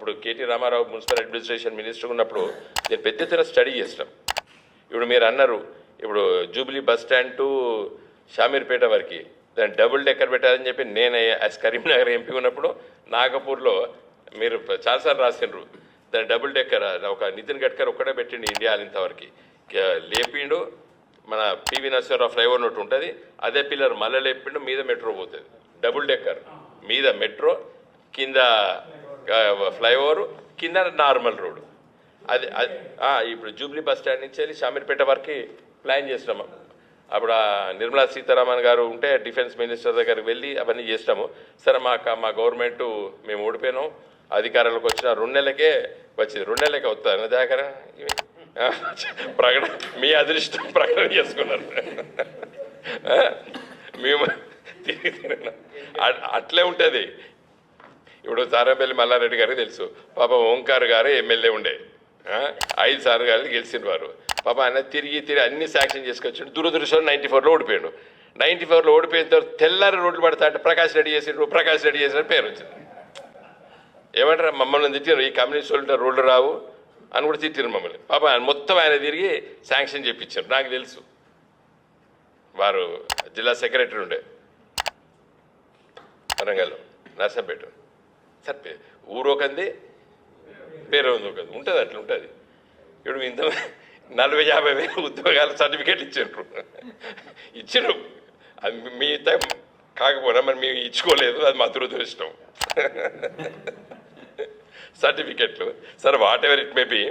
అప్పుడు KT Rama Rao municipal administration minister ఉన్నప్పుడు నేను పెద్ద ఎత్తున స్టడీ చేసినాం. ఇప్పుడు మీరు అన్నారు ఇప్పుడు Jubilee bus stand to Shamirpet వరకు దాన్ని డబుల్ డెక్కర్ పెట్టాలని చెప్పి నేను యాజ్ కరీంనగర్ ఎంపీ ఉన్నప్పుడు నాగపూర్లో మీరు చాలాసార్లు రాసిండ్రు. దాని డబుల్ డెక్కర్ ఒక నితిన్ గడ్కర్ ఒక్కడే పెట్టిండు ఇండియా ఇంతవరకు. లేపిండు మన పివి నరసింహరావు ఫ్లైఓవర్ నోట్ ఉంటుంది అదే పిల్లర్ మళ్ళీ లేపిండు మీద మెట్రో పోతుంది. డబుల్ డెక్కర్ మీద మెట్రో కింద ఫ్లైఓవర్ కింద నార్మల్ రోడ్డు. అది అది ఇప్పుడు జూబ్లీ బస్ స్టాండ్ నుంచి వెళ్ళి షామీర్పేట వరకు ప్లాన్ చేసినాము. అప్పుడు నిర్మలా సీతారామన్ గారు ఉంటే డిఫెన్స్ మినిస్టర్ దగ్గరికి వెళ్ళి అవన్నీ చేసినాము. సరే మా మా గవర్నమెంట్ మేము ఓడిపోయినాం. అధికారంలోకి వచ్చిన రెండు నెలలకే వచ్చింది. రెండు నెలలకే వస్తుంది దగ్గర ప్రకటన మీ అదృష్టం ప్రకటన చేసుకున్నారు. మేము అట్లే ఉంటుంది. ఇప్పుడు సారాపల్లి మల్లారెడ్డి గారికి తెలుసు. పాప ఓంకార్ గారు ఎమ్మెల్యే ఉండే. ఐదు సార్లు గారు గెలిచిన వారు. పాప ఆయన తిరిగి తిరిగి అన్ని శాంక్షన్ చేసుకొచ్చిండు. దురదృష్టం నైంటీ ఫోర్లో ఓడిపోయాడు. నైన్టీ ఫోర్లో ఓడిపోయిన తర్వాత తెల్లారి రోడ్లు పడతా అంటే ప్రకాష్ రెడ్డి చేసిండు ప్రకాష్ రెడ్డి చేసిన పేరు వచ్చింది. ఏమంటారు? మమ్మల్ని తిట్టారు ఈ కమ్యూనిస్ట్ వాళ్ళు రోడ్లు రావు అని కూడా తిట్టారు మమ్మల్ని. పాప ఆయన మొత్తం ఆయన తిరిగి శాంక్షన్ చేయించారు నాకు తెలుసు. వారు జిల్లా సెక్రటరీ ఉండే వరంగల్ నర్సంపేట. సరే ఊరొకంది ఊరు ఒకంది పేరు ఒకది ఉంటుంది అట్లా ఉంటుంది. ఇప్పుడు ఇంత నలభై యాభై వేలు ఉద్యోగాల సర్టిఫికేట్ ఇచ్చిండ్రు. ఇచ్చిండ్రు. అది మీ టైం కాకపోయినా మరి మేము ఇచ్చుకోలేదు అది మా దురదృష్టం. సర్టిఫికెట్లు. సరే whatever it may be